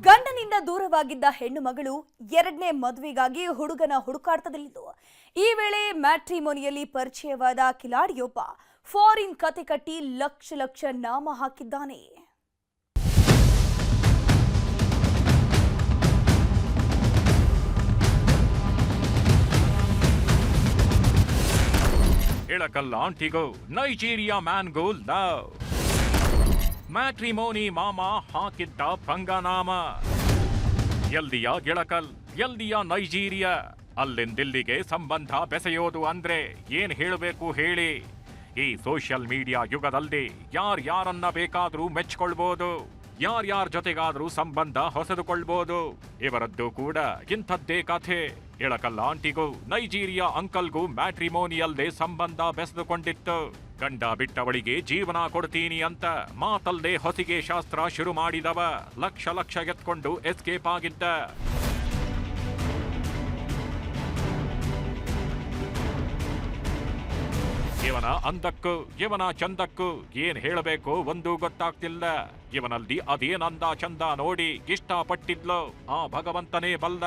ಗಂಡನಿಂದ ದೂರವಾಗಿದ್ದ ಹೆಣ್ಣು ಮಗಳು ಎರಡನೇ ಮದುವೆಗಾಗಿ ಹುಡುಗನ ಹುಡುಕಾಟದಲ್ಲಿದ್ದು. ಈ ವೇಳೆ ಮ್ಯಾಟ್ರಿಮೋನಿಯಲ್ಲಿ ಪರಿಚಯವಾದ ಕಿಲಾಡಿಯೊಬ್ಬ ಫಾರಿನ್ ಕತೆ ಕಟ್ಟಿ ಲಕ್ಷ ಲಕ್ಷ ನಾಮ ಹಾಕಿದ್ದಾನೆ. ಹೇಳಕಲ್ಲ ಆಂಟಿಗೋ, ನೈಜೀರಿಯಾ ಮ್ಯಾನ್ ಗೋಲ್ ಲವ್ ಮ್ಯಾಟ್ರಿಮೋನಿ ಮಾಮ ಹಾಕಿದ್ದ ಭಂಗನಾಮ. ಎಲ್ದಿಯ ಗಿಳಕಲ್, ಎಲ್ದಿಯ ನೈಜೀರಿಯಾ. ಅಲ್ಲಿಂದಿಲ್ಲಿಗೆ ಸಂಬಂಧ ಬೆಸೆಯೋದು ಅಂದ್ರೆ ಏನ್ ಹೇಳಬೇಕು ಹೇಳಿ. ಈ ಸೋಷಿಯಲ್ ಮೀಡಿಯಾ ಯುಗದಲ್ಲಿ ಯಾರ್ ಯಾರನ್ನ ಬೇಕಾದ್ರೂ ಮೆಚ್ಕೊಳ್ಬೋದು. ಯಾರ್ಯಾರ ಜೊತೆಗಾದ್ರೂ ಸಂಬಂಧ ಹೊಸದುಕೊಳ್ಬೋದು. ಇವರದ್ದು ಕೂಡ ಇಂಥದ್ದೇ ಕಥೆ. ಇಳಕಲ್ಲ ಆಂಟಿಗೂ, ನೈಜೀರಿಯಾ ಅಂಕಲ್ಗೂ ಮ್ಯಾಟ್ರಿಮೋನಿಯಲ್ದೇ ಸಂಬಂಧ ಬೆಸೆದುಕೊಂಡಿತ್ತು. ಗಂಡ ಬಿಟ್ಟವಳಿಗೆ ಜೀವನ ಕೊಡ್ತೀನಿ ಅಂತ ಮಾತಲ್ಲದೆ ಹೊಸಿಗೆ ಶಾಸ್ತ್ರ ಶುರು ಮಾಡಿದವ ಲಕ್ಷ ಲಕ್ಷ ಎತ್ಕೊಂಡು ಎಸ್ಕೇಪ್ ಆಗಿದ್ದ. ಇವನ ಅಂದಕ್ಕೂ, ಇವನ ಚಂದಕ್ಕೂ ಏನ್ ಹೇಳಬೇಕು ಒಂದು ಗೊತ್ತಾಗ್ತಿಲ್ಲ. ಇವನಲ್ಲಿ ಅದೇನಂದ ಅಂದ ಚಂದ ನೋಡಿ ಇಷ್ಟಪಟ್ಟಿದ್ಲು, ಆ ಭಗವಂತನೇ ಬಲ್ಲ.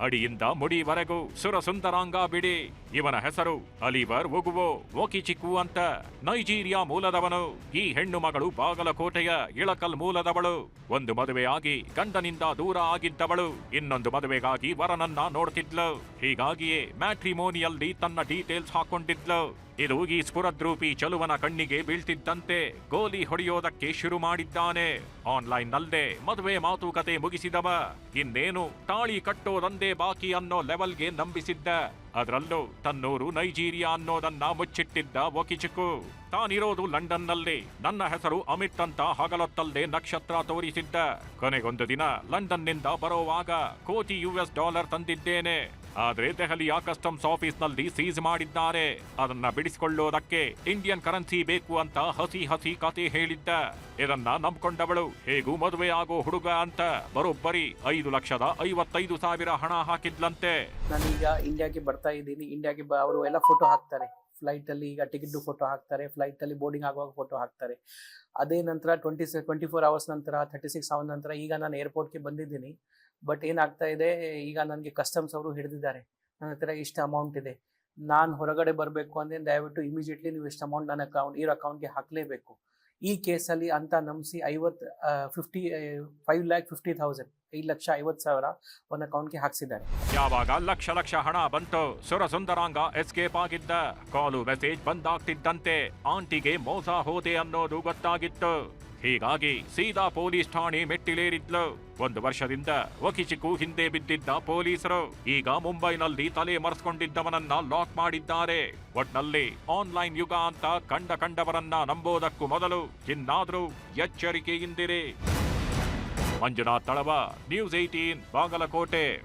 ಅಡಿಯಿಂದ ಮುಡಿವರೆಗೂ ಸುರಸುಂದರಾಂಗ ಬಿಡಿ. ಇವನ ಹೆಸರು ಅಲಿವರ್ ಒಗುವೋ ಓಕಿಚಿಕ್ಕು ಅಂತ. ನೈಜೀರಿಯಾ ಮೂಲದವನು, ಈ ಹೆಣ್ಣು ಮಗಳು ಬಾಗಲಕೋಟೆಯ ಇಳಕಲ್ ಮೂಲದವಳು. ಒಂದು ಮದುವೆಯಾಗಿ ಗಂಡನಿಂದ ದೂರ ಆಗಿದ್ದವಳು. ಇನ್ನೊಂದು ಮದುವೆಗಾಗಿ ವರನನ್ನ ನೋಡ್ತಿದ್ಲು. ಹೀಗಾಗಿಯೇ ಮ್ಯಾಟ್ರಿಮೋನಿಯಲ್ಲಿ ತನ್ನ ಡೀಟೇಲ್ಸ್ ಹಾಕೊಂಡಿದ್ಲು. ಇದು ಈ ಸ್ಫುರದ್ರೂಪಿ ಚಲುವನ ಕಣ್ಣಿಗೆ ಬೀಳ್ತಿದ್ದಂತೆ ಗೋಲಿ ಹೊಡೆಯೋದಕ್ಕೆ ಶುರು ಮಾಡಿದ್ದಾನೆ. ಆನ್ಲೈನ್ ನಲ್ಲೇ ಮದುವೆ ಮಾತುಕತೆ ಮುಗಿಸಿದವ. ಇನ್ನೇನು ತಾಳಿ ಕಟ್ಟೋದಂದೇ ಬಾಕಿ ಅನ್ನೋ ಲೆವೆಲ್ಗೆ ನಂಬಿಸಿದ್ದ. ಅದರಲ್ಲೂ ತನ್ನೂರು ನೈಜೀರಿಯಾ ಅನ್ನೋದನ್ನ ಮುಚ್ಚಿಟ್ಟಿದ್ದ ಒಕಿಚುಕು ತಾನಿರೋದು ಲಂಡನ್ನಲ್ಲಿ. ನನ್ನ ಹೆಸರು ಅಮಿತ್ ಅಂತ ಹಗಲೊತ್ತಲ್ಲದೆ ನಕ್ಷತ್ರ ತೋರಿಸಿದ್ದ. ಕೊನೆಗೊಂದು ದಿನ ಲಂಡನ್ನಿಂದ ಬರೋವಾಗ ಕೋಟಿ ಯುಎಸ್ ಡಾಲರ್ ತಂದಿದ್ದೇನೆ. ಆದ್ರೆ ದೆಹಲಿಯ ಕಸ್ಟಮ್ಸ್ ಆಫೀಸ್ನಲ್ಲಿ ಸೀಸ್ ಮಾಡಿದ್ದಾರೆ. ಅದನ್ನ ಬಿಡಿಸಿಕೊಳ್ಳೋದಕ್ಕೆ ಇಂಡಿಯನ್ ಕರೆನ್ಸಿ ಬೇಕು ಅಂತ ಹಸಿ ಹಸಿ ಕತೆ ಹೇಳಿದ್ದ. ಇದನ್ನ ನಂಬ್ಕೊಂಡವಳು, ಹೇಗೂ ಮದುವೆ ಆಗೋ ಹುಡುಗ ಅಂತ. ಬರೋಬ್ಬರಿ, ಐದು ಲಕ್ಷದ ಐವತ್ತೈದು ಸಾವಿರ ಹಣ ಹಾಕಿದ್ಲಂತೆ. ನಾನೀಗ ಇಂಡಿಯಾಗೆ ಬರ್ತಾ ಇದ್ದೀನಿ. ಇಂಡಿಯಾಗೆ ಅವರು ಎಲ್ಲ ಫೋಟೋ ಹಾಕ್ತಾರೆ. ಫ್ಲೈಟ್ ಅಲ್ಲಿ ಈಗ ಟಿಕೆಟ್ ಫೋಟೋ ಹಾಕ್ತಾರೆ ಫ್ಲೈಟ್ ಅಲ್ಲಿ ಬೋರ್ಡಿಂಗ್ ಆಗುವಾಗ ಫೋಟೋ ಹಾಕ್ತಾರೆ. ಅದೇ ನಂತರ ಟ್ವೆಂಟಿ ಟ್ವೆಂಟಿ ಫೋರ್ ಅವರ್ಸ್ ನಂತರ ಥರ್ಟಿ ಸಿಕ್ಸ್ ಅವರ್ ನಂತರ ಈಗ ನಾನು ಏರ್ಪೋರ್ಟ್ಗೆ ಬಂದಿದ್ದೀನಿ. ಬಟ್ ಏನಾಗ್ತಾ ಇದೆ ಈಗ ನನಗೆ ಕಸ್ಟಮ್ಸ್ ಅವರು ಹಿಡಿದಿದ್ದಾರೆ. ನನ್ನ ಹತ್ರ ಇಷ್ಟು ಅಮೌಂಟ್ ಇದೆ. ನಾನು ಹೊರಗಡೆ ಬರಬೇಕು ಅಂದರೆ ದಯವಿಟ್ಟು ಇಮಿಡಿಯೇಟ್ಲಿ ನೀವು ಇಷ್ಟು ಅಮೌಂಟ್ ನನ್ನ ಅಕೌಂಟ್ ಇರೋ ಅಕೌಂಟ್ಗೆ ಹಾಕಲೇಬೇಕು. ಈ ಕೇಸಲ್ಲಿ ಅಂತ ನಂಬಿಸಿ ಐವತ್ತು fifty five lakh fifty thousand ಐದು ಲಕ್ಷ ಐವತ್ತು ಸಾವಿರ ಒಂದು ಅಕೌಂಟ್ಗೆ ಹಾಕ್ಸಿದ್ದಾರೆ. ಯಾವಾಗ ಲಕ್ಷ ಲಕ್ಷ ಹಣ ಬಂತು ಸುರ ಸುಂದರಾಂಗ ಎಸ್ಕೇಪ್ ಆಗಿದ್ದ. ಕಾಲು ಮೆಸೇಜ್ ಬಂದಾಗ್ತಿದ್ದಂತೆ ಆಂಟಿಗೆ ಮೋಸ ಹೋದೆ ಅನ್ನೋದು ಗೊತ್ತಾಗಿತ್ತು. ಹೀಗಾಗಿ ಸೀದಾ ಪೊಲೀಸ್ ಠಾಣೆ ಮೆಟ್ಟಿಲೇರಿದ್ಲು. ಒಂದು ವರ್ಷದಿಂದ ವಕಿಚಿಕು ಹಿಂದೆ ಬಿದ್ದಿದ್ದ ಪೊಲೀಸರು ಈಗ ಮುಂಬೈನಲ್ಲಿ ತಲೆ ಮರೆಸ್ಕೊಂಡಿದ್ದವನನ್ನ ಲಾಕ್ ಮಾಡಿದ್ದಾರೆ. ಒಟ್ನಲ್ಲಿ ಆನ್ಲೈನ್ ಯುಗ ಅಂತ ಕಂಡ ಕಂಡವರನ್ನ ನಂಬೋದಕ್ಕೂ ಮೊದಲು ಇನ್ನಾದ್ರೂ ಎಚ್ಚರಿಕೆಯಿಂದಿರಿ. Manjunath Talawa, news eighteen Bagalkot.